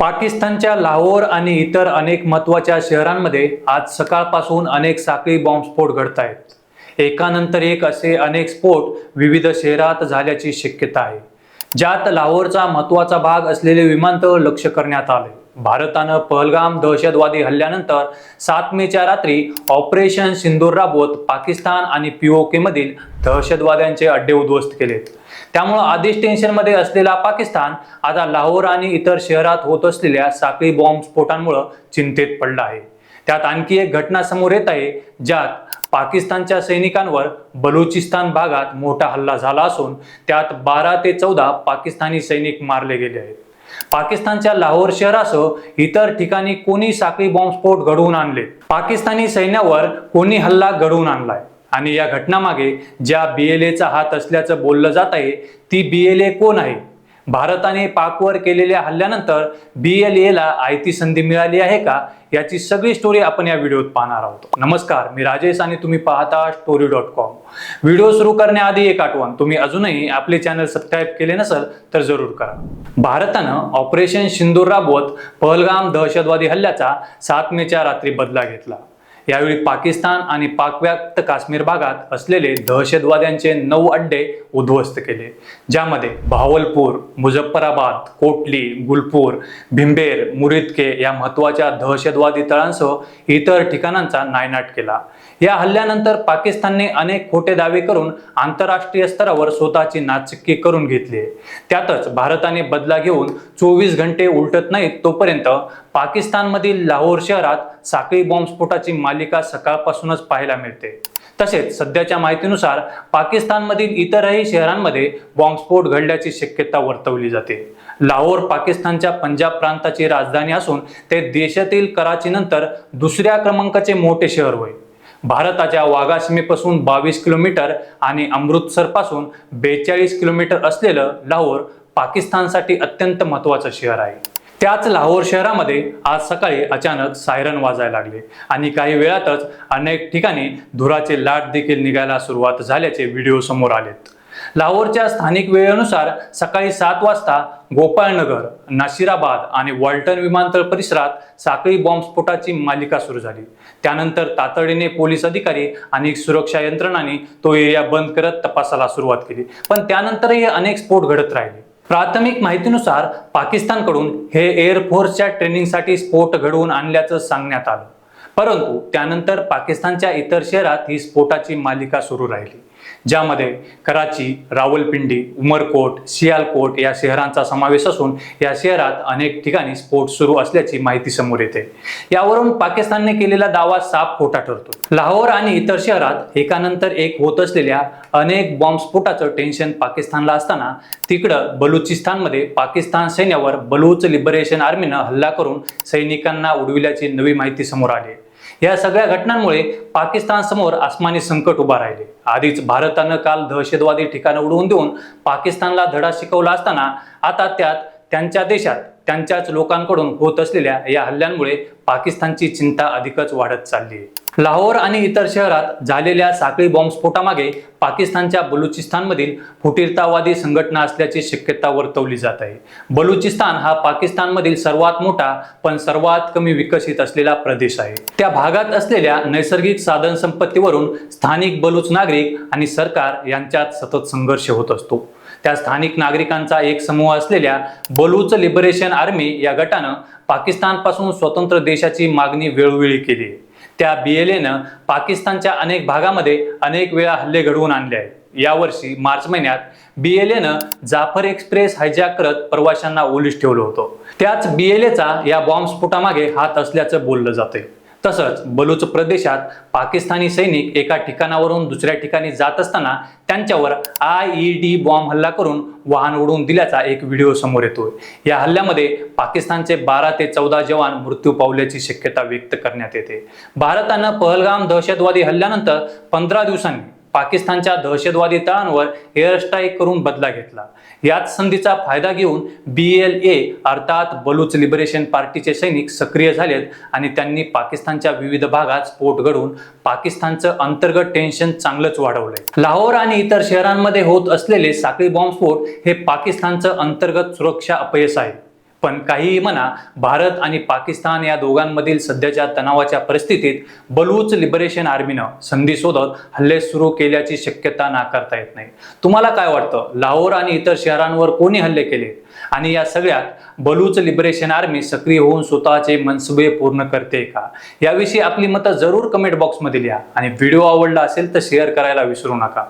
पाकिस्तानच्या लाहोर आणि इतर अनेक महत्त्वाच्या शहरांमध्ये आज सकाळपासून अनेक साखळी बॉम्बस्फोट घडत आहेत. एकानंतर एक असे अनेक स्फोट विविध शहरात झाल्याची शक्यता आहे. ज्यात लाहोरचा महत्त्वाचा भाग असलेले विमानतळ लक्ष करण्यात आले. भारतानं पहलगाम दहशतवादी हल्ल्यानंतर सात मेच्या रात्री ऑपरेशन सिंदूर राबवत पाकिस्तान आणि पीओके मधील दहशतवाद्यांचे अड्डे उद्ध्वस्त केलेत. त्यामुळं आधीच टेन्शनमध्ये असलेला पाकिस्तान आता लाहोर आणि इतर शहरात होत असलेल्या साखळी बॉम्ब स्फोटांमुळे चिंतेत पडला आहे. त्यात आणखी एक घटना समोर येत आहे ज्यात पाकिस्तानच्या सैनिकांवर बलुचिस्तान भागात मोठा हल्ला झाला असून त्यात बारा ते चौदा पाकिस्तानी सैनिक मारले गेले आहेत. पाकिस्तानच्या लाहोर शहरासह इतर ठिकाणी कोणी साखळी बॉम्बस्फोट घडवून आणले? पाकिस्तानी सैन्यावर कोणी हल्ला घडवून आणलाय? आणि या घटनामागे ज्या बीएलएचा हात असल्याचं बोललं जात आहे ती बीएलए कोण आहे? भारताने पाकवर केलेल्या हल्ल्यानंतर बीएलएला आयती संधी मिळाली आहे का? याची सगळी स्टोरी आपण या व्हिडिओत पाहणार आहोत. नमस्कार मी राजेश आणि तुम्ही पाहता स्टोरी डॉट कॉम व्हिडिओ सुरू करण्याआधी एक आठवण तुम्ही अजूनही आपले चॅनल सबस्क्राईब केले नसेल तर जरूर करा. भारतानं ऑपरेशन सिंदूर राबवत पहलगाम दहशतवादी हल्ल्याचा सात मेच्या रात्री बदला घेतला. यावेळी पाकिस्तान आणि पाकव्याप्त काश्मीर भागात असलेले दहशतवाद्यांचे नऊ अड्डे उद्ध्वस्त केले ज्यामध्ये भावलपूर मुझफ्फराबाद कोटली गुलपूर भिंबेर मुरिदके या महत्त्वाच्या दहशतवादी तळांसह इतर ठिकाणांचा नायनाट केला. या हल्ल्यानंतर पाकिस्तानने अनेक खोटे दावे करून आंतरराष्ट्रीय स्तरावर स्वतःची नाचक्की करून घेतली. त्यातच भारताने बदला घेऊन चोवीस घंटे उलटत नाहीत तोपर्यंत पाकिस्तानमधील लाहोर शहरात साखळी बॉम्बस्फोटाची मालिका सकाळपासूनच पाहायला मिळते. तसेच सध्याच्या माहितीनुसार पाकिस्तानमधील इतरही शहरांमध्ये बॉम्बस्फोट घडल्याची शक्यता वर्तवली जाते. लाहोर पाकिस्तानच्या पंजाब प्रांताची राजधानी असून ते देशातील कराचीनंतर दुसऱ्या क्रमांकाचे मोठे शहर होय. भारताच्या वाघा सीमेपासून बावीस किलोमीटर आणि अमृतसरपासून बेचाळीस किलोमीटर असलेलं लाहोर पाकिस्तानसाठी अत्यंत महत्त्वाचं शहर आहे. त्याच लाहोर शहरामध्ये आज सकाळी अचानक सायरन वाजायला लागले. आणि काही वेळातच अनेक ठिकाणी धुराचे लाट देखील निघायला सुरुवात झाल्याचे व्हिडिओ समोर आलेत. लाहोरच्या स्थानिक वेळेनुसार सकाळी सात वाजता गोपाळनगर नाशिराबाद आणि वॉल्टन विमानतळ परिसरात साखळी बॉम्बस्फोटाची मालिका सुरू झाली. त्यानंतर तातडीने पोलीस अधिकारी आणि सुरक्षा यंत्रणांनी तो एरिया बंद करत तपासाला सुरुवात केली. पण त्यानंतरही अनेक स्फोट घडत राहिले. प्राथमिक माहितीनुसार पाकिस्तानकडून हे एअरफोर्सच्या ट्रेनिंगसाठी स्फोट घडवून आणल्याचं सांगण्यात आलं. परंतु त्यानंतर पाकिस्तानच्या इतर शहरात ही स्फोटाची मालिका सुरू राहिली. ज्यामध्ये कराची रावलपिंडी उमरकोट सियालकोट या शहरांचा समावेश असून या शहरात अनेक ठिकाणी स्फोट सुरू असल्याची माहिती समोर येते यावरून पाकिस्तानने केलेला दावा साफ खोटा ठरतो लाहोर आणि इतर शहरात एकानंतर एक होत असलेल्या अनेक बॉम्बस्फोटाचं टेन्शन पाकिस्तानला असताना तिकडं बलुचिस्तानमध्ये पाकिस्तान सैन्यावर बलूच लिबरेशन आर्मीनं हल्ला करून सैनिकांना उडविल्याची नवी माहिती समोर आली आहे. या सगळ्या घटनांमुळे पाकिस्तान समोर आसमानी संकट उभा राहिले. आधीच भारतानं काल दहशतवादी ठिकाणं उडवून देऊन पाकिस्तानला धडा शिकवला असताना आता त्यात त्यांच्या देशात त्यांच्याच लोकांकडून होत असलेल्या या हल्ल्यांमुळे पाकिस्तानची चिंता अधिकच वाढत चालली आहे. लाहोर आणि इतर शहरात झालेल्या साखळी बॉम्बस्फोटामागे पाकिस्तानच्या बलुचिस्तानमधील फुटीरतावादी संघटना असल्याची शक्यता वर्तवली जात आहे. बलुचिस्तान हा पाकिस्तानमधील सर्वात मोठा पण सर्वात कमी विकसित असलेला प्रदेश आहे. त्या भागात असलेल्या नैसर्गिक साधन संपत्तीवरून स्थानिक बलूच नागरिक आणि सरकार यांच्यात सतत संघर्ष होत असतो. त्या स्थानिक नागरिकांचा एक समूह असलेल्या बलूच लिबरेशन आर्मी या गटानं पाकिस्तानपासून स्वतंत्र देशाची मागणी वेळोवेळी केली. आहे त्या बीएलएनं पाकिस्तानच्या अनेक भागामध्ये अनेक वेळा हल्ले घडवून आणले आहेत. यावर्षी मार्च महिन्यात बीएलएनं जाफर एक्सप्रेस हायजॅक करत प्रवाशांना ओलीस ठेवलं होतं. त्याच बीएलएचा या बॉम्बस्फोटामागे हात असल्याचं बोललं जाते तसंच बलूच प्रदेशात पाकिस्तानी सैनिक एका ठिकाणावरून दुसऱ्या ठिकाणी जात असताना त्यांच्यावर आय ई डी बॉम्ब हल्ला करून वाहन उडवून दिल्याचा एक व्हिडिओ समोर येतोय. या हल्ल्यामध्ये पाकिस्तानचे बारा ते चौदा जवान मृत्यू पावल्याची शक्यता व्यक्त करण्यात येते. भारतानं पहलगाम दहशतवादी हल्ल्यानंतर पंधरा दिवसांनी पाकिस्तानच्या दहशतवादी तळांवर एअरस्ट्राईक करून बदला घेतला. याच संधीचा फायदा घेऊन बी एल ए अर्थात बलूच लिबरेशन पार्टीचे सैनिक सक्रिय झालेत आणि त्यांनी पाकिस्तानच्या विविध भागात स्फोट घडवून पाकिस्तानचं अंतर्गत टेन्शन चांगलंच वाढवलंय. लाहोर आणि इतर शहरांमध्ये होत असलेले साखळी बॉम्बस्फोट हे पाकिस्तानचं अंतर्गत सुरक्षा अपयश आहे. पण काहीही म्हणा भारत आणि पाकिस्तान या दोघांमधील सध्याच्या तणावाच्या परिस्थितीत बलूच लिबरेशन आर्मीनं संधी शोधत हल्ले सुरू केल्याची शक्यता नाकारता येत नाही. तुम्हाला काय वाटतं? लाहोर आणि इतर शहरांवर कोणी हल्ले केले? आणि या सगळ्यात बलूच लिबरेशन आर्मी सक्रिय होऊन स्वतःचे मनसुबे पूर्ण करते का? याविषयी आपली मतं जरूर कमेंट बॉक्समध्ये लिहा. आणि व्हिडिओ आवडला असेल तर शेअर करायला विसरू नका.